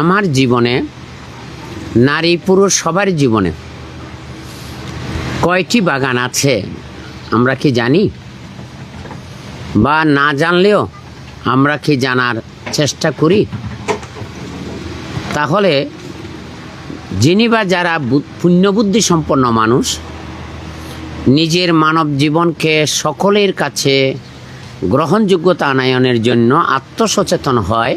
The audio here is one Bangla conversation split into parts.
আমার জীবনে, নারী পুরুষ সবার জীবনে কয়টি বাগান আছে আমরা কি জানি? বা না জানলেও আমরা কি জানার চেষ্টা করি? তাহলে যিনি বা যারা পুণ্যবুদ্ধি সম্পন্ন মানুষ, নিজের মানব জীবনকে সকলের কাছে গ্রহণযোগ্যতা আনায়নের জন্য আত্মসচেতন হয়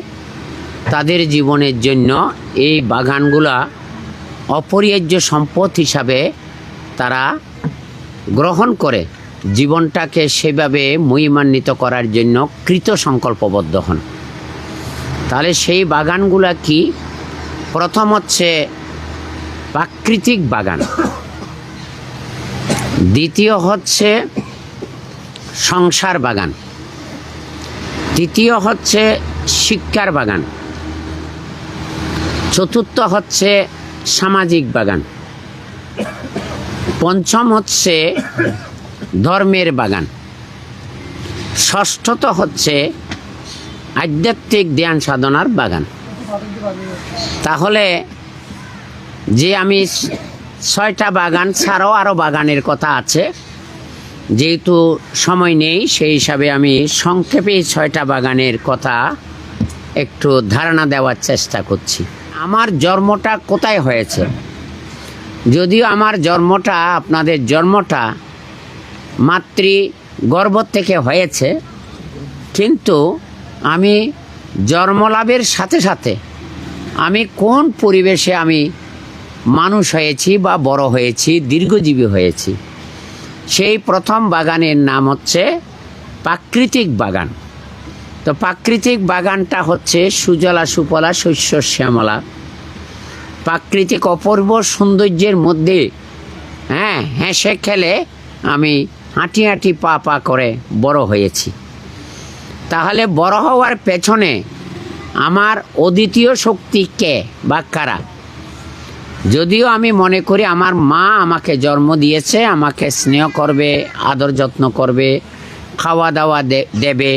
তাদের জীবনের জন্য এই বাগানগুলা অপরিহার্য সম্পদ হিসাবে তারা গ্রহণ করে। জীবনটাকে সেভাবে মহিমান্বিত করার জন্য কৃত সংকল্পবদ্ধ হন। তাহলে সেই বাগানগুলা কি? প্রথম হচ্ছে প্রাকৃতিক বাগান। দ্বিতীয় হচ্ছে সংসার বাগান। তৃতীয় হচ্ছে শিক্ষার বাগান। চতুর্থ হচ্ছে সামাজিক বাগান। পঞ্চম হচ্ছে ধর্মের বাগান। ষষ্ঠত হচ্ছে আধ্যাত্মিক ধ্যান সাধনার বাগান। তাহলে যে আমি ছয়টা বাগান ছাড়াও আরও বাগানের কথা আছে, যেহেতু সময় নেই, সেই হিসাবে আমি সংক্ষেপে ছয়টা বাগানের কথা একটু ধারণা দেওয়ার চেষ্টা করছি। আমার জন্মটা কোথায় হয়েছে? যদিও আমার জন্মটা, আপনাদের জন্মটা মাতৃ গর্ভ থেকে হয়েছে, কিন্তু আমি জন্মলাভের সাথে সাথে আমি কোন পরিবেশে আমি মানুষ হয়েছি বা বড় হয়েছি, দীর্ঘজীবী হয়েছি, সেই প্রথম বাগানের নাম হচ্ছে প্রাকৃতিক বাগান। তো প্রাকৃতিক বাগানটা হচ্ছে সুজলা সুফলা শস্য শ্যামলা। প্রাকৃতিক অপূর্ব সৌন্দর্যের মধ্যে হ্যাঁ হেসে খেলে আমি হাঁটি হাঁটি পা পা করে বড় হয়েছি। তাহলে বড় হওয়ার পেছনে আমার অদ্বিতীয় শক্তি কে বা কারা? যদিও আমি মনে করি আমার মা আমাকে জন্ম দিয়েছে, আমাকে স্নেহ করবে, আদর যত্ন করবে, খাওয়া দাওয়া দেবে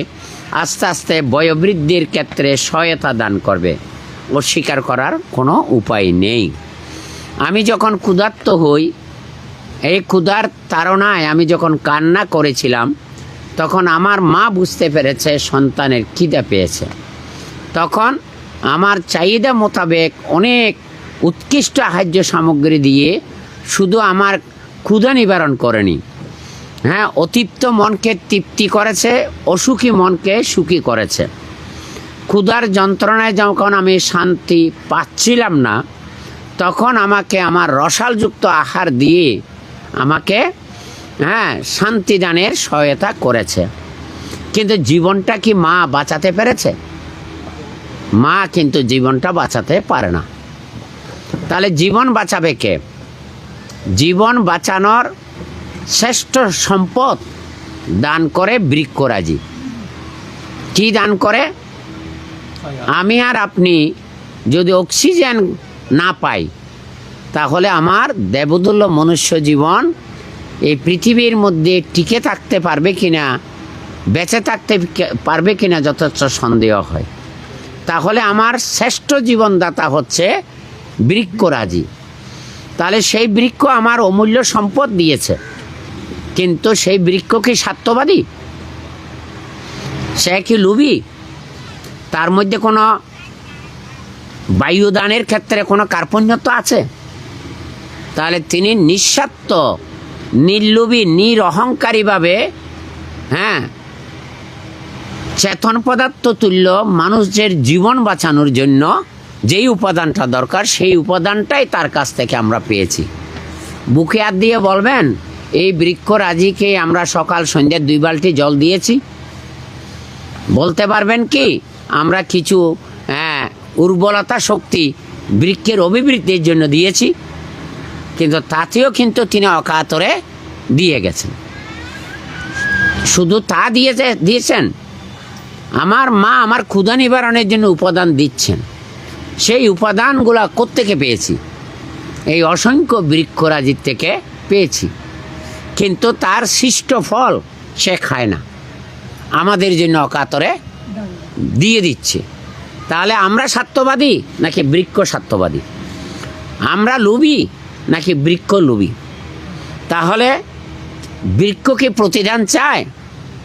আস্তে আস্তে বয়োবৃদ্ধির ক্ষেত্রে সহায়তা দান করবে। অস্বীকার করার কোনো উপায় নেই। আমি যখন ক্ষুধার্ত হই, এই ক্ষুধার তাড়নায় আমি যখন কান্না করেছিলাম, তখন আমার মা বুঝতে পেরেছে সন্তানের খিদে পেয়েছে। তখন আমার চাহিদা মোতাবেক অনেক উৎকৃষ্ট আহার্য সামগ্রী দিয়ে শুধু আমার ক্ষুধা নিবারণ করেনি। হ্যাঁ অতিপ্ত মনকে তৃপ্তি করেছে, অসুখী মনকে সুখী করেছে। ক্ষুধার যন্ত্রণায় যখন আমি শান্তি পাচ্ছিলাম না, তখন আমাকে আমার রসালযুক্ত আহার দিয়ে আমাকে হ্যাঁ শান্তিদানের সহায়তা করেছে। কিন্তু জীবনটা কি মা বাঁচাতে পেরেছে? মা কিন্তু জীবনটা বাঁচাতে পারে না। তাহলে জীবন বাঁচাবে কে? জীবন বাঁচানোর শ্রেষ্ঠ সম্পদ দান করে বৃক্ষরাজি। কি দান করে? আমি আর আপনি যদি অক্সিজেন না পাই, তাহলে আমার দেবদুল্য মনুষ্য জীবন এই পৃথিবীর মধ্যে টিকে থাকতে পারবে কিনা, বেঁচে থাকতে পারবে কিনা যথেষ্ট সন্দেহ হয়। তাহলে আমার শ্রেষ্ঠ জীবনদাতা হচ্ছে বৃক্ষরাজি। তাহলে সেই বৃক্ষ আমার অমূল্য সম্পদ দিয়েছে। কিন্তু সেই বৃক্ষ কি স্বার্থবাদী? সে কি লুবি তার মধ্যে কোনো বায়ুদানের ক্ষেত্রে কোনো কার্পণ্যত্ব আছে? তাহলে তিনি নিঃস্বার্থ, নির্লোভী, নিরহংকারীভাবে হ্যাঁ চেতন পদার্থ তুল্য মানুষের জীবন বাঁচানোর জন্য যেই উপাদানটা দরকার, সেই উপাদানটাই তার কাছ থেকে আমরা পেয়েছি। বুকে হাত দিয়ে বলবেন এই বৃক্ষ রাজিকে আমরা সকাল সন্ধ্যা দুই বালতি জল দিয়েছি। বলতে পারবেন কি আমরা কিছু হ্যাঁ, উর্বরতা শক্তি বৃক্ষের অভিবৃদ্ধির জন্য দিয়েছি কিন্তু তাতেও কিন্তু তিনি অকাতরে দিয়ে গেছেন। শুধু তা দিয়েছে দিয়েছেন? আমার মা আমার ক্ষুধা নিবারণের জন্য উপাদান দিচ্ছেন। সেই উপাদানগুলো কোত্থেকে পেয়েছি? এই অসংখ্য বৃক্ষরাজির থেকে পেয়েছি। কিন্তু তার সৃষ্ট ফল সে খায় না। আমাদের জন্য অকাতরে দিয়ে দিচ্ছে। তাহলে আমরা স্বার্থবাদী নাকি বৃক্ষ স্বার্থবাদী? আমরা লুবি নাকি বৃক্ষ লুবি তাহলে বৃক্ষ কি প্রতিদান চায়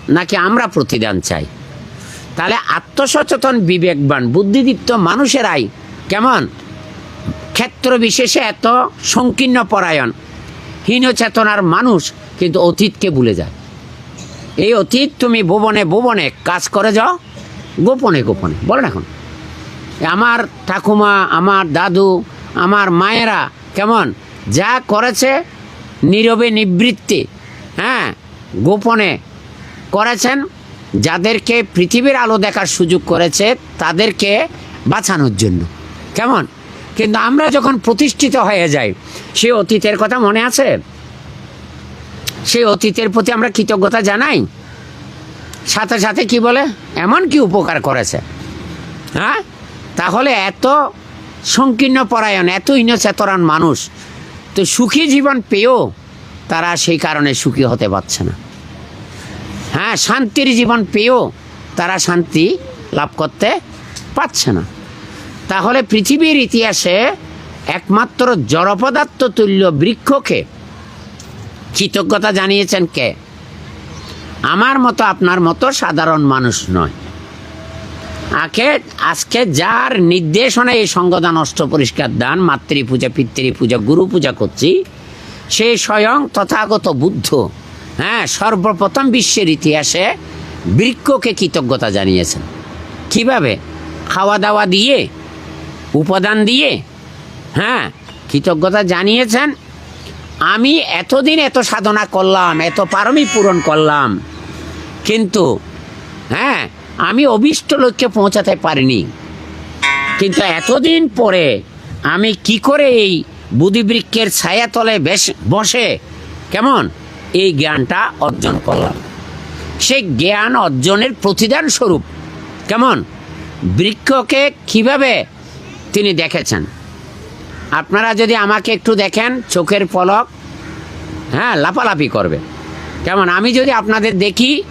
নাকি আমরা প্রতিদান চাই? তাহলে আত্মসচেতন বিবেকবান, বুদ্ধিদীপ্ত মানুষেরাই কেমন? ক্ষেত্র বিশেষে এত সংকীর্ণ পরায়ণ হীন চেতনার মানুষ কিন্তু অতীতকে ভুলে যায়। এই অতীত তুমি ভুবনে ভুবনে কাজ করে যাও, গোপনে গোপনে। বলেন এখন, আমার ঠাকুমা, আমার দাদু, আমার মায়েরা কেমন? যা করেছে নীরবে নিবৃত্তি হ্যাঁ গোপনে করেছেন, যাদেরকে পৃথিবীর আলো দেখার সুযোগ করেছে, তাদেরকে বাঁচানোর জন্য। কেমন? কিন্তু আমরা যখন প্রতিষ্ঠিত হয়ে যাই, সে অতীতের কথা মনে আছে? সেই অতীতের প্রতি আমরা কৃতজ্ঞতা জানাই। সাথে সাথে কি বলে? এমন কি উপকার করেছে? হ্যাঁ? তাহলে এত সংকীর্ণ পরায়ণ, এত চেতরান মানুষ, তো সুখী জীবন পেয়েও তারা সেই কারণে সুখী হতে পারছে না। হ্যাঁ শান্তির জীবন পেয়েও তারা শান্তি লাভ করতে পারছে না। তাহলে পৃথিবীর ইতিহাসে একমাত্র জড়পদার্থ তুল্য বৃক্ষকে কৃতজ্ঞতা জানিয়েছেন কে? আমার মতো আপনার মতো সাধারণ মানুষ নয়। আখে, আজকে যার নির্দেশনায় এই সঙ্গদান অষ্ট পরিষ্কার দান মাতৃ পূজা পিতৃ পূজা গুরু পূজা করছি, সে স্বয়ং তথাগত বুদ্ধ হ্যাঁ সর্বপ্রথম বিশ্বের ইতিহাসে বৃক্ষকে কৃতজ্ঞতা জানিয়েছেন। কীভাবে? খাওয়া দাওয়া দিয়ে, উপাদান দিয়ে হ্যাঁ কৃতজ্ঞতা জানিয়েছেন আমি এতদিন এত সাধনা করলাম, এত পারমি পূরণ করলাম। কিন্তু হ্যাঁ আমি অভিষ্ট লক্ষ্যে পৌঁছাতে পারিনি। কিন্তু এতদিন পরে আমি কি করে এই বুধিবৃক্ষের ছায়াতলে বেশ বসে কেমন এই জ্ঞানটা অর্জন করলাম? সেই জ্ঞান অর্জনের প্রতিদান স্বরূপ কেমন? বৃক্ষকে কীভাবে তিনি দেখেছেন? আপনারা যদি আমাকে একটু দেখেন, চোখের পলক হ্যাঁ লাপালাপি করবে। কেমন? আমি যদি আপনাদের দেখি,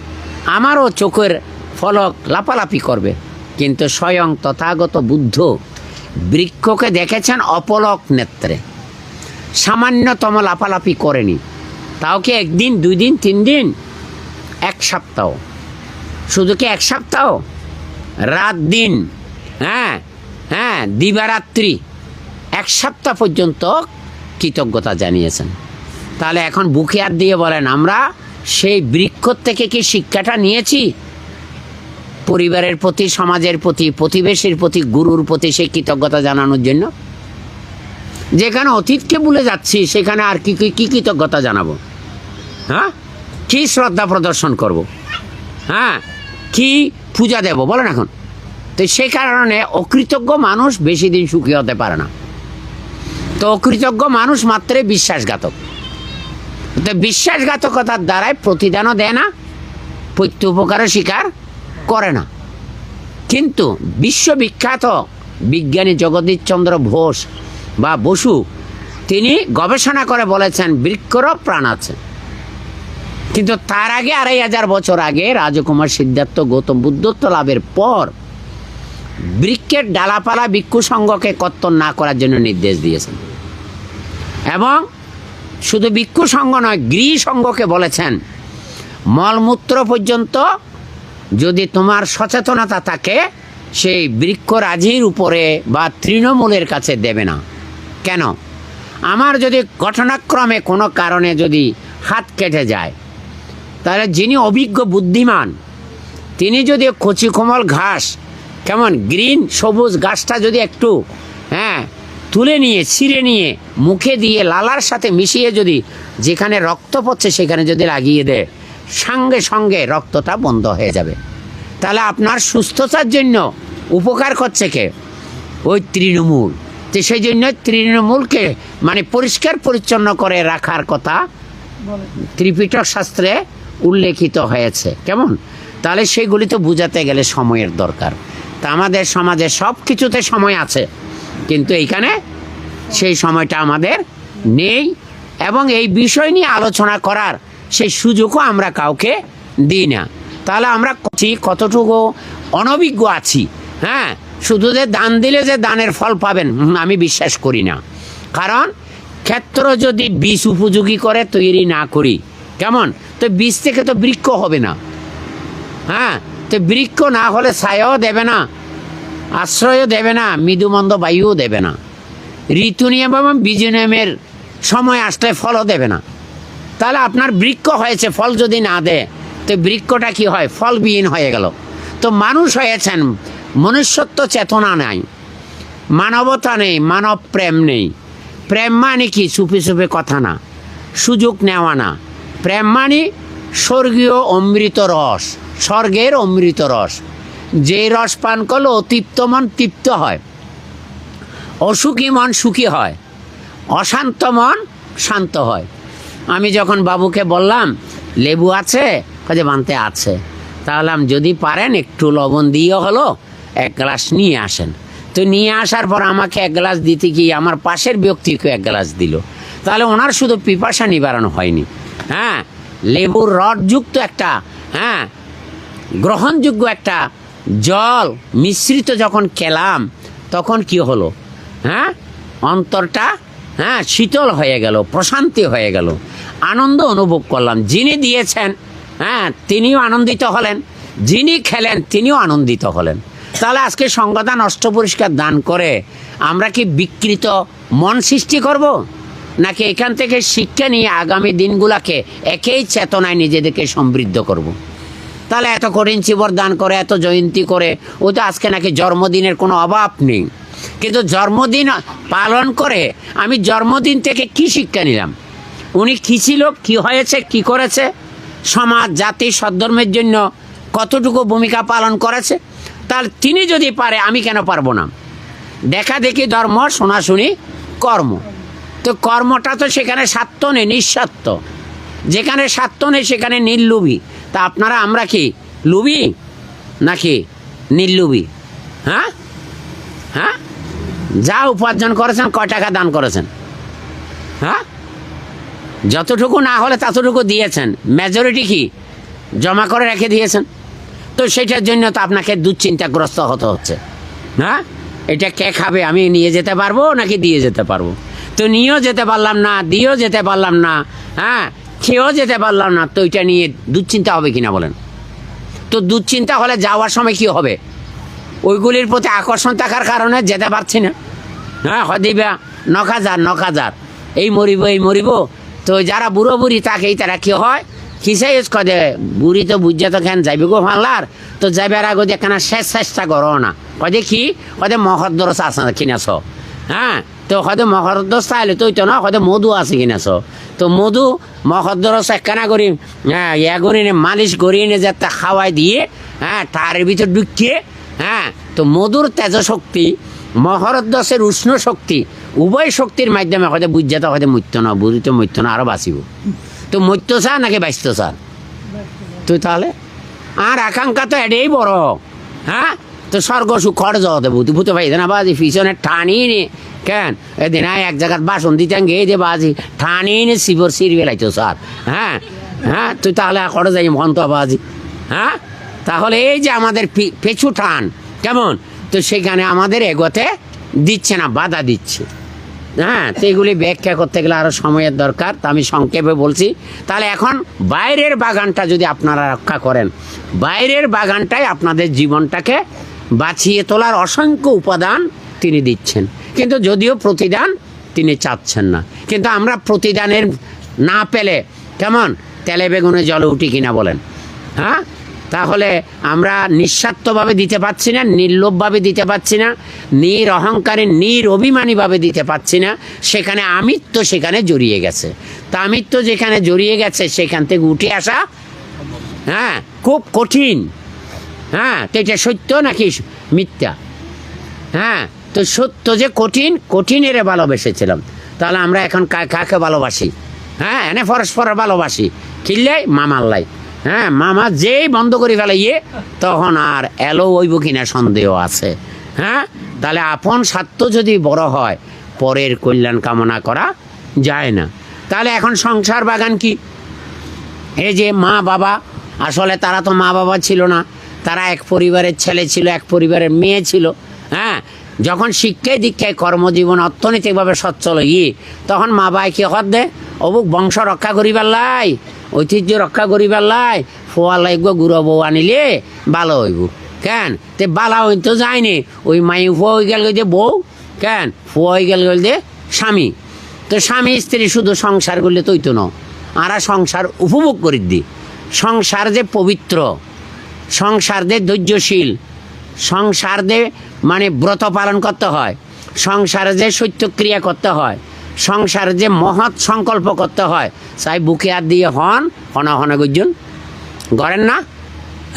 আমারও চোখের ফলক লাপালাপি করবে। কিন্তু স্বয়ং তথাগত বুদ্ধ বৃক্ষকে দেখেছেন অপলক নেত্রে। সামান্যতম লাপালাপি করেনি। তাও কি একদিন দুই দিন তিন দিন এক সপ্তাহ। শুধু কি এক সপ্তাহ? রাত দিন। হ্যাঁ হ্যাঁ দিবারাত্রি। এক সপ্তাহ পর্যন্ত কৃতজ্ঞতা জানিয়েছেন। তাহলে এখন বুকে হাত দিয়ে বলেন, আমরা সেই বৃক্ষ থেকে কি শিক্ষাটা নিয়েছি? পরিবারের প্রতি, সমাজের প্রতি, প্রতিবেশীর প্রতি, গুরুর প্রতি সেই কৃতজ্ঞতা জানানোর জন্য? যেখানে অতীতকে ভুলে যাচ্ছি, সেখানে আর কি, কি- কি কৃতজ্ঞতা জানাব? হ্যাঁ? কি শ্রদ্ধা প্রদর্শন করব? হ্যাঁ? কি পূজা দেব? বলেন এখন। তো সেই কারণে অকৃতজ্ঞ মানুষ বেশি দিন সুখী হতে পারে না। তো অকৃতজ্ঞ মানুষ মাত্রে বিশ্বাসঘাতক। তো বিশ্বাসঘাতকতার দ্বারাই প্রতিদানও দেয় না প্রত্যুপকারও স্বীকার করে না। কিন্তু বিশ্ববিখ্যাত বিজ্ঞানী জগদীশচন্দ্র ঘোষ বা বসু, তিনি গবেষণা করে বলেছেন, বৃক্ষরও প্রাণ আছে। কিন্তু তার আগে আড়াই হাজার বছর আগে রাজকুমার সিদ্ধার্থ গৌতম বুদ্ধত্ব লাভের পর বৃক্ষের ডালাপালা ভিক্ষু সংঘকে কর্তন না করার জন্য নির্দেশ দিয়েছেন। এবং শুধু ভিক্ষু সংঘ নয়, গৃহ সংঘকে বলেছেন, মলমূত্র পর্যন্ত যদি তোমার সচেতনতা থাকে, সেই বৃক্ষরাজির উপরে বা তৃণমূলের কাছে দেবে না। কেন? আমার যদি ঘটনাক্রমে কোনো কারণে যদি হাত কেটে যায়, তাহলে যিনি অভিজ্ঞ বুদ্ধিমান, তিনি যদি কচি কোমল ঘাস, কেমন গ্রিন সবুজ ঘাসটা যদি একটু হ্যাঁ তুলে নিয়ে, ছিঁড়ে নিয়ে, মুখে দিয়ে লালার সাথে মিশিয়ে যদি যেখানে রক্ত পড়ছে সেখানে যদি লাগিয়ে দেয়, সঙ্গে সঙ্গে রক্তটা বন্ধ হয়ে যাবে। তাহলে আপনার সুস্থতার জন্য উপকার করছে কে? ওই তৃণমূল। তো সেই জন্য তৃণমূলকে মানে পরিষ্কার পরিচ্ছন্ন করে রাখার কথা ত্রিপিটক শাস্ত্রে উল্লেখিত হয়েছে। কেমন? তাহলে সেগুলি তো বুঝাতে গেলে সময়ের দরকার। তা আমাদের সমাজে সব কিছুতে সময় আছে। কিন্তু এইখানে সেই সময়টা আমাদের নেই এবং এই বিষয় নিয়ে আলোচনা করার সেই সুযোগও আমরা কাউকে দিই না। তাহলে আমরা কতটুকু অনভিজ্ঞ আছি হ্যাঁ? শুধু যে দান দিলে যে দানের ফল পাবেন আমি বিশ্বাস করি না। কারণ ক্ষেত্র যদি বীজ উপযোগী করে, তৈরি না করি, কেমন? তো বীজ থেকে তো বৃক্ষ হবে না। হ্যাঁ? তো বৃক্ষ না হলে ছায়াও দেবে না। আশ্রয়ও দেবে না, মৃদুমন্দ বায়ুও দেবে না। ঋতু নিয়ম এবং বীজ নিয়মের সময় আসলে ফলও দেবে না। তাহলে আপনার বৃক্ষ হয়েছে, ফল যদি না দেয়, তো বৃক্ষটা কি হয়? ফলবিহীন হয়ে গেল। তো মানুষ হয়েছেন, মনুষ্যত্ব চেতনা নাই, মানবতা নেই, মানব প্রেম নেই। প্রেম মানে কি? চুপে চুপে কথা না, সুযোগ নেওয়া না। প্রেম মানে স্বর্গীয় অমৃত রস, স্বর্গের অমৃত রস। যে রস পান করলে অতৃপ্ত মন তৃপ্ত হয়, অসুখী মন সুখী হয়, অশান্ত মন শান্ত হয়। আমি যখন বাবুকে বললাম, লেবু আছে? কাজে বানতে আছে। তাহলে আমি, যদি পারেন, একটু লবণ দিয়ে হলো, এক গ্লাস নিয়ে আসেন। তো নিয়ে আসার পর আমাকে এক গ্লাস দিতে গিয়ে আমার পাশের ব্যক্তিকে এক গ্লাস দিল। তাহলে ওনার শুধু পিপাসা নিবারণ হয়নি। হ্যাঁ লেবুর রডযুক্ত একটা হ্যাঁ গ্রহণযোগ্য একটা জল মিশ্রিত যখন খেলাম, তখন কি হলো? হ্যাঁ? অন্তরটা হ্যাঁ শীতল হয়ে গেল, প্রশান্তি হয়ে গেল। আনন্দ অনুভব করলাম। যিনি দিয়েছেন হ্যাঁ তিনিও আনন্দিত হলেন। যিনি খেলেন, তিনিও আনন্দিত হলেন। তাহলে আজকে সংগদান অষ্টপরিষ্কার দান করে আমরা কি বিকৃত মন সৃষ্টি করব? নাকি এখান থেকে শিক্ষা নিয়ে আগামী দিনগুলাকে একেই চেতনায় নিজেদেরকে সমৃদ্ধ করব। তাহলে এত কঠিন চিবর দান করে, এত জয়ন্তী করে, ও তো আজকে নাকি জন্মদিনের কোনো অভাব নেই। কিন্তু জন্মদিন পালন করে আমি জন্মদিন থেকে কি শিক্ষা নিলাম? উনি কী ছিল, কী হয়েছে, কি করেছে? সমাজ, জাতি, সদ্ধর্মের জন্য কতটুকু ভূমিকা পালন করেছে? তার তিনি যদি পারে, আমি কেন পারব না? দেখা দেখি ধর্ম, শোনাশুনি, কর্ম। তো কর্মটা তো সেখানে স্বার্থ নেই নিঃস্বার্থ যেখানে স্বার্থ নেই, সেখানে নির্লুভি। তা আপনারা আমরা কি লুবি নাকি নির্লুবি? হ্যাঁ? হ্যাঁ? যা উপার্জন করেছেন, কয় টাকা দান করেছেন? হ্যাঁ? যতটুকু না হলে ততটুকু দিয়েছেন। মেজরিটি কি? জমা করে রেখে দিয়েছেন। তো সেটার জন্য তো আপনাকে দুশ্চিন্তাগ্রস্ত হতে হচ্ছে। হ্যাঁ? এটা কে খাবে, আমি নিয়ে যেতে পারব নাকি দিয়ে যেতে পারব? তো নিয়েও যেতে পারলাম না, দিয়েও যেতে পারলাম না। হ্যাঁ? খেয়েও যেতে পারলাম না। তো এটা নিয়ে দুশ্চিন্তা হবে কিনা বলেন? তো দুশ্চিন্তা হলে যাওয়ার সময় কি হবে? ওইগুলির প্রতি আকর্ষণ থাকার কারণে যেতে পারছি না। হ্যাঁ হদিবা নক হাজার এই মরিব এই মরিব। তো যারা বুড়ো বুড়ি থাকে এই তারা কি হয়? কিসে ইউজ করে? বুড়ি তো বুঝছে তো কেন যাইবে গো ফানলার তো যাইবার আগে একখানা শেষ চেষ্টা করো না? কদে কি? কদে মহদ্দরস আছে কিনাছ। হ্যাঁ তো হয়তো মহদ্দরস চাইলে তো না হয়তো মধু আছে কিনাছ তো মধু মহদ্দরস একখানা করি হ্যাঁ ইয়া নে মালিশ করি নে যাতে খাওয়াই দিয়ে হ্যাঁ তার ভিতর ঢুকিয়ে হ্যাঁ তো মধুর তেজ শক্তি মহরদ্দসের উষ্ণ শক্তি, উভয় শক্তির মাধ্যমে হয়তো বুঝছে তো হয়তো মৃত্য না বুঝিতে মৃত্য না আরও বাঁচিব। তো মৃত্য চান নাকি বাঁচতে চান তুই তাহলে? আর আকাঙ্ক্ষা তো এটাই বড় হ্যাঁ তো স্বর্গ সুখর দেবো তুই ভূতে পাই না বাজি পিছনে টানি নে কেন? এদিন এক জায়গার বাসন দিতে গিয়ে দে বাজি টানি নে শিবর সির বেলাইতো, স্যার। হ্যাঁ? হ্যাঁ? তুই তাহলে করে যাই মহন্ত বাজি? হ্যাঁ? তাহলে এই যে আমাদের পেছু টান কেমন? তো সেখানে আমাদের এগোতে দিচ্ছে না, বাধা দিচ্ছে। হ্যাঁ? তো এগুলি ব্যাখ্যা করতে গেলে আরও সময়ের দরকার, তা আমি সংক্ষেপে বলছি। তাহলে এখন বাইরের বাগানটা যদি আপনারা রক্ষা করেন, বাইরের বাগানটাই আপনাদের জীবনটাকে বাঁচিয়ে তোলার অসংখ্য উপাদান তিনি দিচ্ছেন। কিন্তু যদিও প্রতিদান তিনি চাচ্ছেন না। কিন্তু আমরা প্রতিদানের না পেলে, কেমন? তেলে বেগুনে জলে উঠি কিনা বলেন। হ্যাঁ? তাহলে আমরা নিঃস্বার্থভাবে দিতে পারছি না, নির্লোভভাবে দিতে পারছি না, নির অহংকারে, নির অভিমানীভাবে দিতে পারছি না। সেখানে আমিত্ব সেখানে জড়িয়ে গেছে। তা আমিত্ব যেখানে জড়িয়ে গেছে, সেখান থেকে উঠে আসা হ্যাঁ খুব কঠিন। হ্যাঁ তো এটা সত্য নাকি মিথ্যা? হ্যাঁ তো সত্য যে কঠিন, কঠিনেরে ভালোবেসেছিলাম। তাহলে আমরা এখন কাকে ভালোবাসি? হ্যাঁ এনে পরস্পর ভালোবাসি। কিনলে মামাল্লাই হ্যাঁ মামা যেই বন্ধ করে ফেলাইয়ে, তখন আর এলো ওইব কিনা সন্দেহ আছে। হ্যাঁ তাহলে আপন স্বার্থ যদি বড় হয়, পরের কল্যাণ কামনা করা যায় না। তাহলে এখন সংসার বাগান কি? এই যে মা বাবা, আসলে তারা তো মা বাবা ছিল না। তারা এক পরিবারের ছেলে ছিল, এক পরিবারের মেয়ে ছিল। হ্যাঁ যখন শিক্ষায় দীক্ষায় কর্মজীবন অর্থনৈতিকভাবে সচ্ছল হই, তখন মা বাই কি কর দে? অবুক বংশ রক্ষা করিবার লাই ঐতিহ্য রক্ষা করিবার লাই ফোয়া লাগবে গুড়ো বউ আনিলে ভালো হইব। কেন? তে বালা হই তো যায়নি। ওই মাই ফুয়া হয়ে গেল যে বউ, কেন? ফুয়া হয়ে গেল যে স্বামী। তো স্বামী স্ত্রী শুধু সংসার করলে তৈ তো ন। আর সংসার উপভোগ করি দি। সংসার যে পবিত্র, সংসার যে ধৈর্যশীল, সংসার যে মানে ব্রত পালন করতে হয়, সংসারে যে সত্যক্রিয়া করতে হয়, সংসারে যে মহৎ সংকল্প করতে হয়, চাই বুকে হাত দিয়ে হন, হনা হনা গুজন গড়েন না?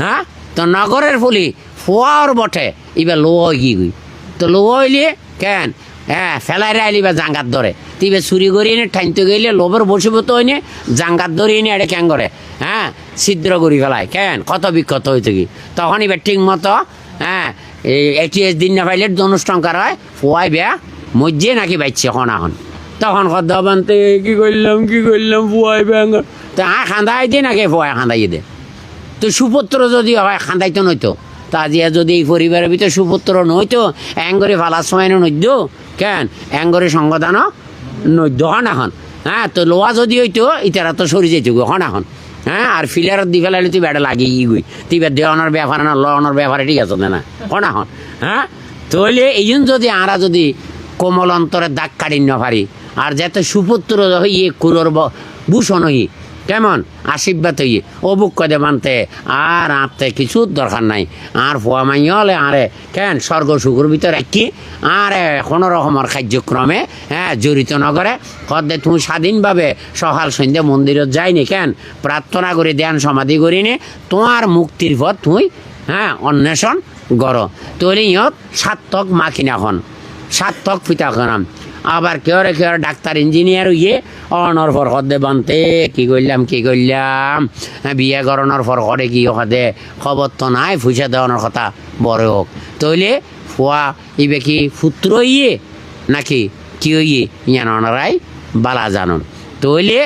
হ্যাঁ? তো নগরের ফুলি, ফুয়ার বটে এবার লো কি গই তো লো হইলে কেন? হ্যাঁ ফেলাই রাইলি বা জাঙ্গাত ধরে। তিবে চুরি করি এনে ঠাইতে গেলে লোভের বসিব তো হইনে জাঙ্গাত ধরে এনে এটা ক্যাং করে? হ্যাঁ? ছিদ্র করি ফেলায়। কেন? কত বিক্ষত হইতে কি? তখন এবার ঠিক মতো হ্যাঁ? এই এটিএস দিন না পাইলে অনুষ্ঠান করা হয়। ফুয়াই বেয়া। মজ্জে নাকি বাইছে হন এখন। তখন কত বানতে কি করলাম কি করলাম ফুয়াই ব্যাং তো হ্যাঁ খান্দাই দে নাকি ফুয়াই খান্দাই দে। তো সুপুত্র যদি হয় খান্দাইতো নইতো তা আজিয়া যদি এই পরিবারের ভিতরে সুপুত্র নইতো অ্যাঙ্গরে ফালার সময় নৈদ্য? কেন? অ্যাঙ্গরে সংগদান নৈদ্য, হন, এখন। হ্যাঁ তো লোয়া যদি হইতো, ইতারা তো সরি যেত হন, এখন। হ্যাঁ আর ফিলার দি ফেলাইলে তুই বেড়া লাগি ই গুই তুই বেড় দেওয়ানোর ব্যাপারে না লওয়ানোর ব্যাপারে ঠিক আছে না হন হন হ্যাঁ? তাহলে এই যদি আমরা যদি কোমল অন্তরে দাগ কাটি না পারি আর যাতে সুপুত্র হইয়ে কুলোর বুষণ হই কেমন? আশীর্বাদ হইয়ে। ও বুক কদে মানতে, আর আনতে কিছু দরকার নাই। আর ফুয়া মাই হলে আরে, কেন স্বর্গ সুখর ভিতরে কি আর কোনো রকমের কার্যক্রমে হ্যাঁ জড়িত নগরে, কদে তুমি স্বাধীনভাবে সকাল সন্ধ্যা মন্দিরত যাইনি কেন? প্রার্থনা করে, ধ্যান সমাধি করিনি, তোমার মুক্তির পথ তুই হ্যাঁ অন্বেষণ গর তৈরি ইয়ত সার্থক মাখিনা হন। সার্থক পিতা আবার কেউ রে কেউ ডাক্তার ইঞ্জিনিয়ার ইয়ে অনর ফর হদে বানতে। কি করলাম কি করলাম হ্যাঁ, বিয়ে করানোর ফর করে কি হদে? খবর তো নাই ফুসে দেওয়ানোর কথা। বড় হোক। তইলে ফুয়া ইবে কি পুত্র ইয়ে নাকি কি ইয়ে ইয়ান অনারাই বালা জানন। তইলে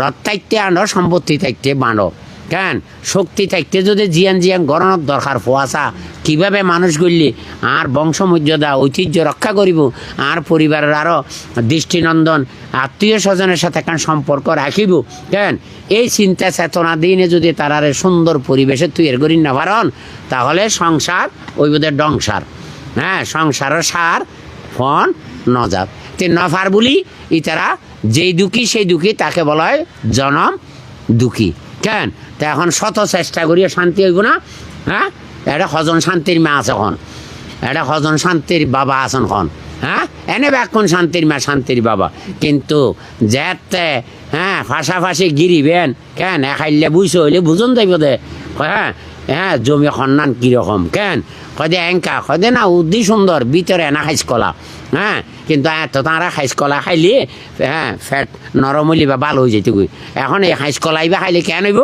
রথ থাকতে আনো সম্পত্তি থাকতে বাঁধো কেন, শক্তি থাকতে যদি জিয়ান জিয়ান গরণের দরকার ফোয়াশা কীভাবে মানুষ গড়লি আর বংশমর্যাদা, ঐতিহ্য রক্ষা করিব, আর পরিবারের আরও দৃষ্টিনন্দন, আত্মীয় স্বজনের সাথে কান সম্পর্ক রাখিব। কেন? এই চিন্তা চেতনা দিনে যদি তারারে সুন্দর পরিবেশে তৈরি করি না পারন, তাহলে সংসার ওই বোধের ডংসার হ্যাঁ সংসারের সার ফন নজাত। তে নফার বলি, ইতারা যেই দুঃখী সেই দুঃখী, তাকে বলা হয় জনম দুঃখী। কেন? তা এখন শত চেষ্টা করিয়া শান্তি হইব না হ্যাঁ? এটা হজন শান্তির মা আছে এখন। এটা হজন শান্তির বাবা আছেন এখন হ্যাঁ? এনে ব্যাকুন শান্তির মা, শান্তির বাবা? কিন্তু যেতে হ্যাঁ ফাঁসাফাঁসি গিরিবেন কেন? একাইলে বুঝছ হইলে বুঝুন যাইব দে। হ্যাঁ হ্যাঁ জমি সন্ধান কীরকম, কেন? কদে এঙ্কা কদে না উদ্দি সুন্দর, ভিতরে না খাইছ কলা হ্যাঁ? কিন্তু এত তাঁরা খাইছ কলা খাইলে হ্যাঁ ফ্যাট নরম হইলে বা ভালো হয়ে যেতে এখন এই খাইছ কলাই বা খাইলে কেন হইব?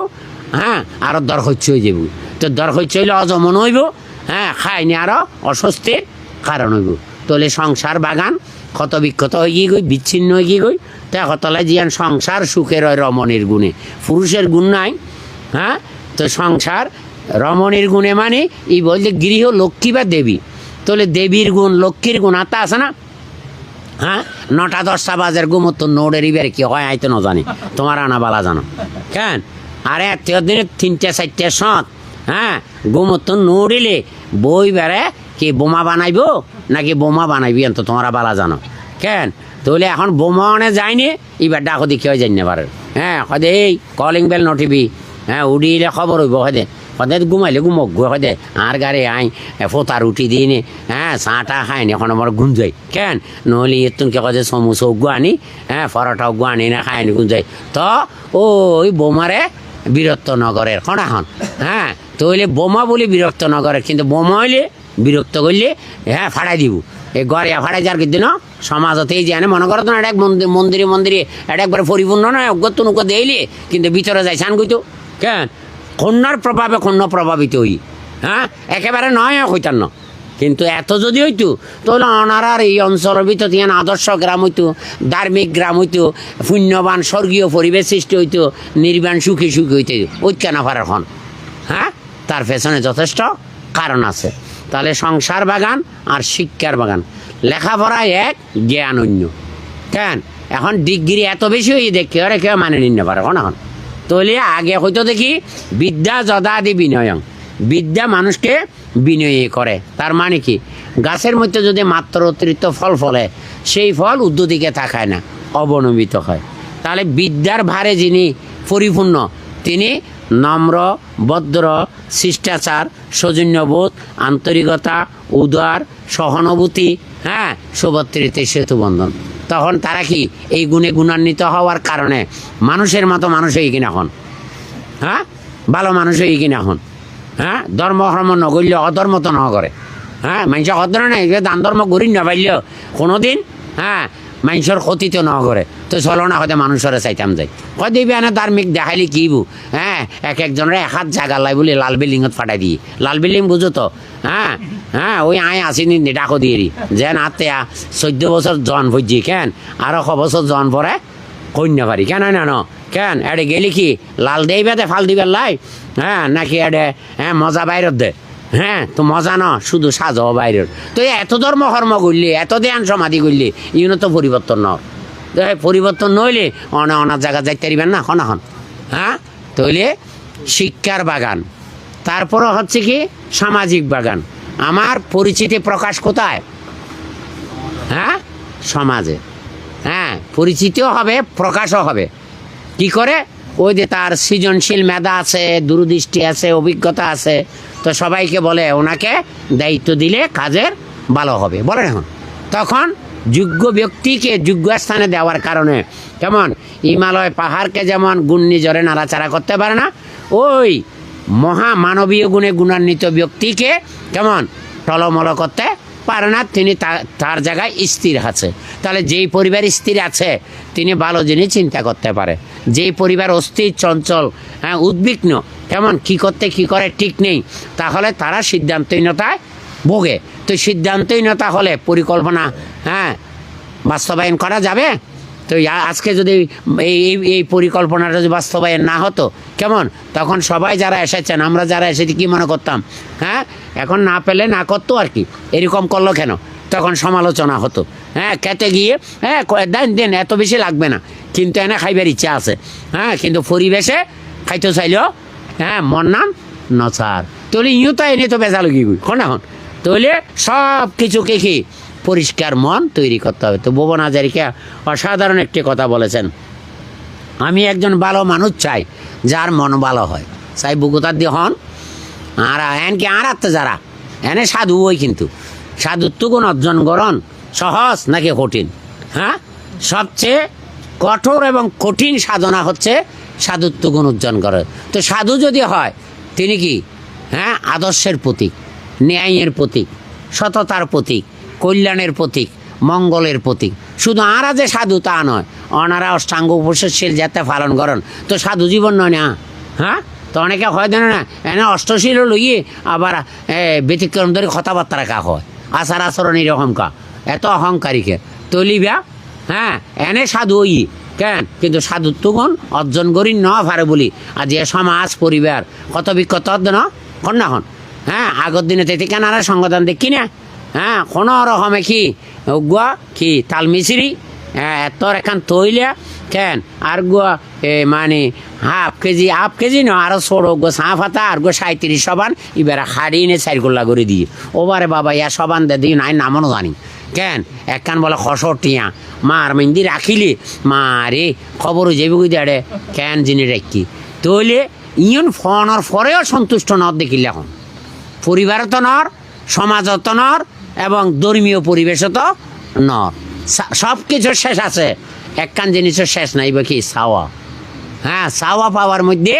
হ্যাঁ আরও দর হচ্ছে হয়ে যাব তো দর হচ্ছে হইলে অজমন হইব হ্যাঁ খাইনি আরও অস্বস্তির কারণ হইব। তোলে সংসার বাগান ক্ষত বিক্ষত হয়ে গিয়ে গই, বিচ্ছিন্ন হয়ে গিয়ে গই, তা কতলা জিয়ান সংসার সুখের হয় রমণীর গুণে। পুরুষের গুণ নাই হ্যাঁ তো সংসার রমণীর গুণে মানে এই বলছে গৃহ লক্ষ্মী বা দেবী। তাহলে দেবীর গুণ, লক্ষ্মীর গুণ আতা আছে না? হ্যাঁ? নটা দশটা বাজার গুমত তো নোডের ইবার কি হয়, আইতো না জানি তোমার আনা বালা জানো। কেন? আরে আত্মীয় দিনে তিনটে, চারটে সঁত হ্যাঁ? গুমত নোড়িলে বই বেড়ে কি বোমা বানাইব, নাকি বোমা বানাইবি তো তোমরা বালা জানো। কেন? তাহলে এখন বোমা অনে যায়নি, এবার ডাকো দেখি হয় জানি পারে হ্যাঁ সদে এই কলিং বেল নটিবি হ্যাঁ উড়িলে খবর হইব সদে সদায় ঘুমাইলে ঘুমক গো সদে আর গাড়ি আই ফোতা রুটি দিয়ে নে হ্যাঁ চাটা খাইনি এখন আমার গুঞ্জাই কেন নহলে এতুনকে কদে সমুসা গু আনি হ্যাঁ পরোটা গু আনি না খাইনি গুঞ্জাই তো ওই বোমারে বীরত্ব নগরের কণাখন হ্যাঁ তো হইলে বোমা বলি বিরক্ত নগরের কিন্তু বোমা হইলে বিরক্ত করলে হ্যাঁ ফাড়াই দিব এই গড়িয়া ফাড়াই যার কিন্তু না সমাজতে এই জানে মনে করো তো না এক মন্দির মন্দিরে মন্দিরে এটা একবার পরিপূর্ণ নয় অজ্ঞত নৌকা দেইলে কিন্তু ভিতরে যাই সান কইতো কেন কন্যার প্রভাবে কন্যা প্রভাবিত হই। হ্যাঁ? একেবারে নয় হইতার না কিন্তু এত যদি হইতো, তাহলে অনারার এই অঞ্চলের ভিতর ইয়ান আদর্শ গ্রাম হইতো, ধার্মিক গ্রাম হইতো, পুণ্যবান স্বর্গীয় পরিবেশ সৃষ্টি হইতো, নির্বাণ সুখী সুখী হইতে ঐক্য না পারার হন হ্যাঁ? তার পেছনে যথেষ্ট কারণ আছে। তাহলে সংসার বাগান আর শিক্ষার বাগান। লেখাপড়া এক, জ্ঞান অন্য। কেন? এখন ডিগ্রি এত বেশি হয়ে দেখে ওরা কেউ মানে নিতে পারে কোন এখন তাহলে আগে হয়তো দেখি বিদ্যা যদাদি বিনয়ং। বিদ্যা মানুষকে বিনয়ী করে। তার মানে কি? গাছের মধ্যে যদি মাত্র অতিরিক্ত ফল ফলে, সেই ফল উদ্যদিকে থাকায় না, অবনমিত হয়। তাহলে বিদ্যার ভারে যিনি পরিপূর্ণ, তিনি নম্র, ভদ্র, শিষ্টাচার, সৌজন্যবোধ, আন্তরিকতা, উদার, সহানুভূতি হ্যাঁ সুভদ্রিতে সেতু বন্ধন তখন তারা কি? এই গুণে গুণান্বিত হওয়ার কারণে মানুষের মতো মানুষ হয়ে কিনা হন। হ্যাঁ? ভালো মানুষ হয়ে কিনা হন। হ্যাঁ? ধর্ম ধর্ম নগল্য, অধর্ম তো ন করে হ্যাঁ? মানুষ অধর্ম নাই দান ধর্ম করি না পাইল কোনোদিন হ্যাঁ? মানুষের ক্ষতি তো ন করে তো চলো না হয়তো মানুষের চাইতাম যাই কয় দিবি এনে ধার্মিক দেখাইলি কি বু? হ্যাঁ এক একজনের এক হাত জাগা লাই বলে লাল বিল্ডিংত ফাটাই দিয়ে। লাল বিল্ডিং বুঝো তো? হ্যাঁ হ্যাঁ ওই আয় আসিনি ডাকো দিয়ে দি যে নাতে চোদ্দ বছর জন ভুজি কেন? আরও ছ বছর জন পরে কন্যা পারি কেন, না, ন, কেন? এডে গেলি কি? লাল দেই বেদে ফাল দিবে লাই? হ্যাঁ নাকি এডে হ্যাঁ মজা বাইরত দে। হ্যাঁ তো মজা ন, শুধু সাজ বাইরের। তো এত ধর্ম কর্ম করলি, এত ধ্যান সমাধি করলি, ইউনো তো পরিবর্তন ন পরিবর্তন নইলে অনা অনার জায়গা যাইতে পারিবেন না এখন এখন? হ্যাঁ? তইলে শিক্ষার বাগান। তারপরও হচ্ছে কি, সামাজিক বাগান। আমার পরিচিতি প্রকাশ কোথায়? হ্যাঁ? সমাজে। হ্যাঁ পরিচিতিও হবে, প্রকাশও হবে। কি করে? ওই যে তার সৃজনশীল মেধা আছে, দূরদৃষ্টি আছে, অভিজ্ঞতা আছে, তো সবাইকে বলে ওনাকে দায়িত্ব দিলে কাজের ভালো হবে। বলে এখন। তখন যোগ্য ব্যক্তিকে যোগ্য স্থানে দেওয়ার কারণে কেমন? হিমালয় পাহাড়কে যেমন ঘূর্ণিঝড়ে নাড়াচাড়া করতে পারে না, ওই মহা মানবীয় গুণে গুণান্বিত ব্যক্তিকে কেমন? টলমল করতে পারে না, তিনি তার জায়গায় স্থির আছে। তাহলে যেই পরিবার স্থির আছে, তিনি ভালো জিনিস চিন্তা করতে পারে। যেই পরিবার অস্থির, চঞ্চল হ্যাঁ উদ্বিগ্ন, কেমন, কি করতে, কি করে, ঠিক নেই, তাহলে তারা সিদ্ধান্তহীনতায় ভোগে। তো সিদ্ধান্তহীনতা হলে পরিকল্পনা হ্যাঁ বাস্তবায়ন করা যাবে? তো আজকে যদি এই, এই- পরিকল্পনাটা যদি বাস্তবায়ন না হতো, কেমন? তখন সবাই যারা এসেছেন, আমরা যারা এসেছি, কি মনে করতাম? হ্যাঁ এখন না পেলে না করতো আর কি? এরকম করল কেন? তখন সমালোচনা হতো। হ্যাঁ খেতে গিয়ে হ্যাঁ দেন দেন, এত বেশি লাগবে না। কিন্তু এনে খাইবার ইচ্ছা আছে। হ্যাঁ কিন্তু পরিবেশে খাইতে চাইলেও হ্যাঁ মন নাম নচার। তাহলে ইউ তো এনে তো বেচা লগি গই কোন এখন? তাহলে সব কিছুকে কি পরিষ্কার মন তৈরি করতে হবে। তো ভুবন হাজারিকা অসাধারণ একটি কথা বলেছেন। আমি একজন ভালো মানুষ চাই, যার মন ভালো হয়। চাই বুকুতার দিয়ে হন। আর এনকে আর আত্মা যারা, এনে সাধু ওই কিন্তু। সাধুত্ব গুণ অর্জন করন সহজ নাকি কঠিন? হ্যাঁ সবচেয়ে কঠোর এবং কঠিন সাধনা হচ্ছে সাধুত্ব গুণ অর্জন করে তো সাধু যদি হয়, তিনি কি? হ্যাঁ আদর্শের প্রতীক, ন্যায়ের প্রতীক, সততার প্রতীক, কল্যাণের প্রতীক, মঙ্গলের প্রতীক। শুধু আরা যে সাধু তা নয়, অনারা অষ্টাঙ্গ উপশীল যাতে পালন করেন। তো সাধু জীবন নয় না? হ্যাঁ? তো অনেকে হয় দেন না, এনে অষ্টশীল লইয়ে আবার ব্যতিক্রম ধরে কথাবার্তা রাখা হয়। আচার আচরণ এরকম কা, এত অহংকারীকে। তলিবা হ্যাঁ এনে সাধু ওই, কেন? কিন্তু সাধুত্বগুণ অর্জন করি ন পারে বলি। আজ এ সমাজ, পরিবার, কত বিক্ষত ন? কন না হন হ্যাঁ আগের দিনে তেতে কেনারা সংগঠন দেখি না। হ্যাঁ কোনো রকমে কি? গুয়া কি? তাল মিশ্রি হ্যাঁ তোর এখান তৈলা, কেন? আর গো, এ মানে হাফ কেজি হাফ কেজি ন আরও ছোড়ো গো সাঁফ হাতা, আর গো সাঁত্রিশ সবান, এবার এনে চার গোল্লা করে দিয়ে। ওবারে বাবা, ইয়া সবান দে দিই নাই নামনো জানি। কেন? একখান বলে খসর টিয়া। মার মেন্দি রাখিলি। মারে খবর যাবি কই দেড়ে? কেন জিনি রাখি? তৈলে ইয়ন ফোনের পরেও সন্তুষ্ট নদ দেখিলে এখন পরিবার তো নর সমাজ তো নর, এবং ধর্মীয় পরিবেশ তো নর। সব কিছুর শেষ আছে। একখান জিনিসের শেষ নাই বা কি সাওয়া হ্যাঁ সাওয়া পাওয়ার মধ্যে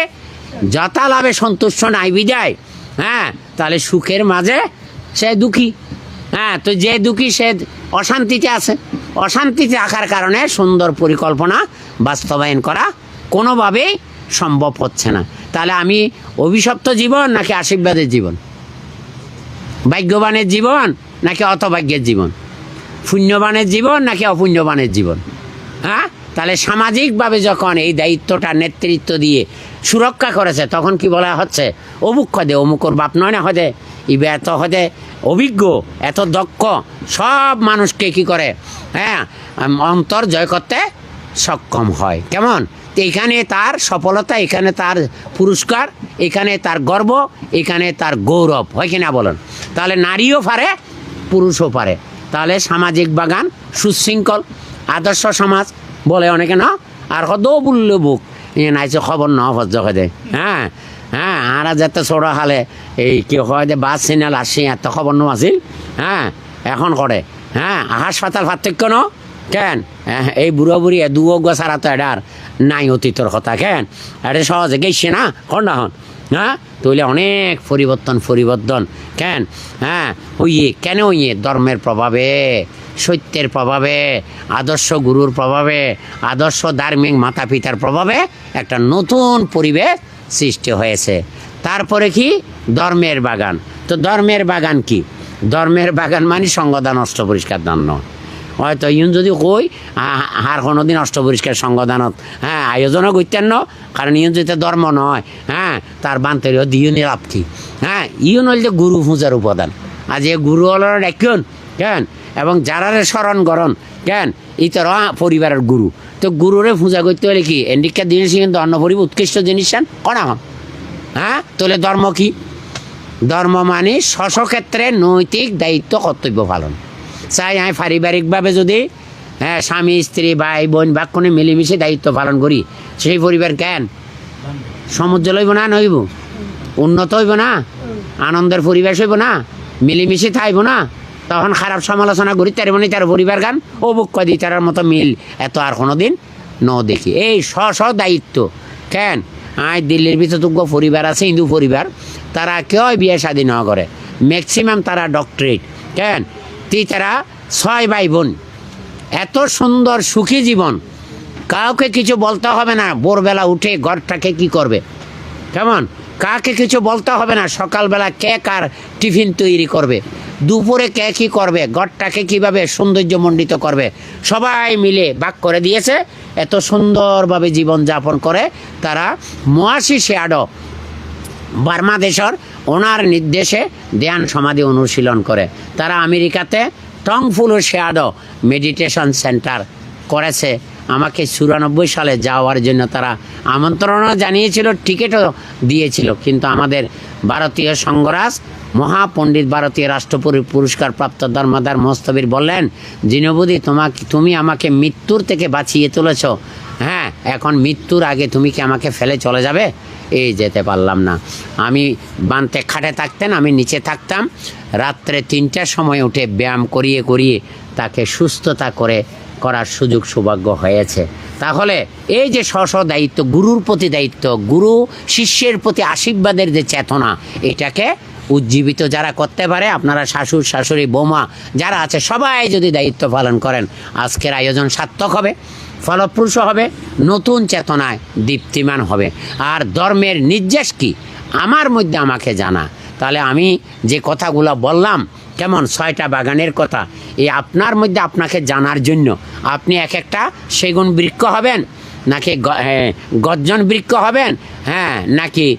যথা লাভে সন্তুষ্ট নাই বিদায়। হ্যাঁ তাহলে সুখের মাঝে সে দুঃখী। হ্যাঁ তো যে দুঃখী সে অশান্তিতে আছে। অশান্তিতে থাকার কারণে সুন্দর পরিকল্পনা বাস্তবায়ন করা কোনোভাবেই সম্ভব হচ্ছে না। তাহলে আমি অভিশপ্ত জীবন নাকি আশীর্বাদের জীবন? ভাগ্যবানের জীবন নাকি অতভাগ্যের জীবন? পুণ্যবানের জীবন নাকি অপুণ্যবানের জীবন? হ্যাঁ তাহলে সামাজিকভাবে যখন এই দায়িত্বটা, নেতৃত্ব দিয়ে সুরক্ষা করেছে, তখন কি বলা হচ্ছে? অমুক দে অমুকর বাপ নয় না হদে ইবে এত হতে অভিজ্ঞ, এত দক্ষ, সব মানুষকে কি করে? হ্যাঁ অন্তর জয় করতে সক্ষম হয়। কেমন? এখানে তার সফলতা, এখানে তার পুরস্কার, এখানে তার গর্ব, এখানে তার গৌরব। হয় কিনা বলেন? তাহলে নারীও পারে, পুরুষও পারে। তাহলে সামাজিক বাগান, সুশৃঙ্খল, আদর্শ সমাজ বলে অনেকে না? আর বলল বুক। নাইছে খবর ন দে হ্যাঁ হ্যাঁ আর যাতে ছোড়া হালে, এই কি হয় যে বাস সিনাল আসি, এত খবর ন আছিল হ্যাঁ এখন করে হ্যাঁ হাসপাতাল পার্থক্য ন? কেন? এই বুড়ো বুড়ি দুও গোছারা তো এটার নাই অতীতর কথা, কেন? এটা সহজে গেছে না কন না হন হ্যাঁ তৈলে অনেক পরিবর্তন পরিবর্তন কেন? হ্যাঁ হইয়ে কেন হইয়ে ধর্মের প্রভাবে সত্যের প্রভাবে আদর্শ গুরুর প্রভাবে আদর্শ ধার্মিক মাতা পিতার প্রভাবে একটা নতুন পরিবেশ সৃষ্টি হয়েছে তারপরে কি? ধর্মের বাগান। তো ধর্মের বাগান কি? ধর্মের বাগান মানে সংগদান অষ্ট পরিষ্কার দান নয় হয়তো ইউন যদি কই হার কোনোদিন অষ্ট পরিষ্কার সংগদানত হ্যাঁ আয়োজনও করতেন ন, কারণ ইউন যদি ধর্ম নয় হ্যাঁ তার বান্তরীয় দিউনি লাভ কি? হ্যাঁ ইউন হল যে গুরু পূজার উপাদান। আজ এ গুরু হল একজন, কেন? এবং যারারে স্মরণ করন, কেন? ইতর পরিবারের গুরু। তো গুরুরে পূজা করতে হলে কি? এন্ডিকা জিনিস কিন্তু অন্য পরিবার উৎকৃষ্ট জিনিস, কনা? হন হ্যাঁ? তাহলে ধর্ম কি? ধর্ম মানে স্বস্বক্ষেত্রে নৈতিক দায়িত্ব কর্তব্য পালন। চাই আমি পারিবারিকভাবে যদি হ্যাঁ স্বামী, স্ত্রী, ভাই, বোন বা কোনো মিলেমিশে দায়িত্ব পালন করি, সেই পরিবার কেন? সমুদ্র লইব না, নইব? উন্নত হইব না? আনন্দের পরিবেশ হইব না? মিলেমিশে থাইব না? তখন খারাপ সমালোচনা করি, তার মানে তার পরিবার গান ও বুক কদি তার মতো মিল এত আর কোনোদিন ন দেখি। এই স্ব দায়িত্ব, কেন? আয় দিল্লির ভিতর তুগ্য পরিবার আছে, হিন্দু পরিবার। তারা কেউ বিয়ে শাদী ন করে। ম্যাক্সিমাম তারা ডক্টরেট কেন? তি তারা ছয় ভাই বোন এত সুন্দর সুখী জীবন। কাউকে কিছু বলতে হবে না, ভোরবেলা উঠে ঘরটাকে কি করবে? কেমন? কাকে কিছু বলতে হবে না, সকালবেলা কে কার টিফিন তৈরি করবে। দুপুরে কে কি করবে, ঘরটাকে কীভাবে সৌন্দর্যমণ্ডিত করবে, সবাই মিলে ভাগ করে দিয়েছে। এত সুন্দরভাবে জীবন যাপন করে তারা মহাশি শেয়াডো বার্মাদেশর ওনার নির্দেশে ধ্যান সমাধি অনুশীলন করে। তারা আমেরিকাতে টংফুল শেয়াডো মেডিটেশন সেন্টার করেছে। আমাকে চুরানব্বই সালে যাওয়ার জন্য তারা আমন্ত্রণও জানিয়েছিল, টিকিটও দিয়েছিল। কিন্তু আমাদের ভারতীয় সংঘরাজ মহাপণ্ডিত ভারতীয় রাষ্ট্রপতি পুরস্কার প্রাপ্ত ধর্মদার মোস্তবির বললেন, জিনবুদি, তোমাকে তুমি আমাকে মৃত্যুর থেকে বাঁচিয়ে তুলেছ। হ্যাঁ এখন মৃত্যুর আগে তুমি কি আমাকে ফেলে চলে যাবে? এই যেতে পারলাম না। আমি বানতে খাটে থাকতেন, আমি নিচে থাকতাম। রাত্রে তিনটার সময় উঠে ব্যায়াম করিয়ে করিয়ে তাকে সুস্থতা করে করার সুযোগ সৌভাগ্য হয়েছে। তাহলে এই যে স্ব দায়িত্ব, গুরুর প্রতি দায়িত্ব, গুরু, শিষ্যের প্রতি আশীর্বাদের যে চেতনা, এটাকে উজ্জীবিত যারা করতে পারে, আপনারা শাশুর শাশুড়ি, বৌমা যারা আছে, সবাই যদি দায়িত্ব পালন করেন, আজকের আয়োজন সার্থক হবে, ফলপ্রসূ হবে, নতুন চেতনায় দীপ্তিমান হবে। আর ধর্মের নির্যাস কি? আমার মধ্যে আমাকে জানা। তাহলে আমি যে কথাগুলো বললাম, কেমন? ছয়টা বাগানের কথা। এই আপনার মধ্যে আপনাকে জানার জন্য। আপনি এক একটা সেগুন বৃক্ষ হবেন, নাকি গ- গর্জন বৃক্ষ হবেন হ্যাঁ নাকি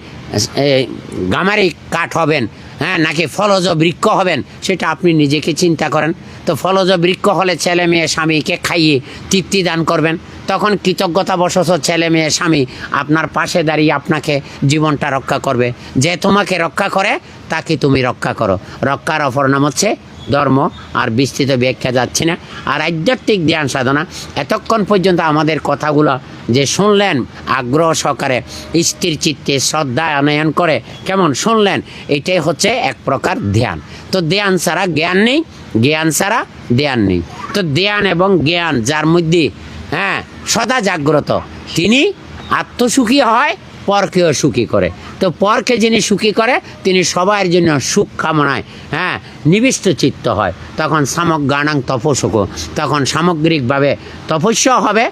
গামারি কাঠ হবেন হ্যাঁ নাকি ফলজ বৃক্ষ হবেন, সেটা আপনি নিজেকে চিন্তা করেন। তো ফলজ বৃক্ষ হলে ছেলে মেয়ে স্বামীকে খাইয়ে তৃপ্তি দান করবেন। তখন কৃতজ্ঞতাবশত ছেলে মেয়ে স্বামী আপনার পাশে দাঁড়িয়ে আপনাকে জীবনটা রক্ষা করবে। যে তোমাকে রক্ষা করে, তাকে তুমি রক্ষা করো। রক্ষার অপর নাম হচ্ছে ধর্ম আর বিস্তৃত ব্যাখ্যা যাচ্ছে না। আর আধ্যাত্মিক ধ্যান সাধনা, এতক্ষণ পর্যন্ত আমাদের কথাগুলো যে শুনলেন, আগ্রহ সহকারে, স্থির চিত্তে শ্রদ্ধা আনয়ন করে কেমন শুনলেন, এটাই হচ্ছে এক প্রকার ধ্যান। তো ধ্যান ছাড়া জ্ঞান নেই, জ্ঞান ছাড়া ধ্যান নেই। তো ধ্যান এবং জ্ঞান যার মধ্যে হ্যাঁ সদা জাগ্রত, তিনি আত্মসুখী হয় পরকেও সুখী করে। তো পরকে যিনি সুখী করে, তিনি সবার জন্য সুখ কামনায় হ্যাঁ নিবিষ্ট চিত্ত হয়। তখন সামক গানাং তপস্যক। তখন সামগ্রিকভাবে তপস্যা হবে,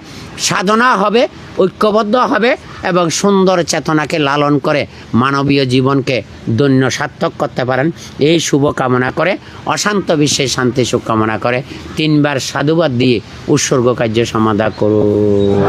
সাধনা হবে, ঐক্যবদ্ধ হবে এবং সুন্দর চেতনাকে লালন করে মানবীয় জীবনকে দৈন্য সার্থক করতে পারেন। এই শুভ কামনা করে, অশান্ত বিশ্বে শান্তি সুখ কামনা করে। তিনবার সাধুবাদ দিয়ে উৎসর্গ কার্য সমাধা করুন।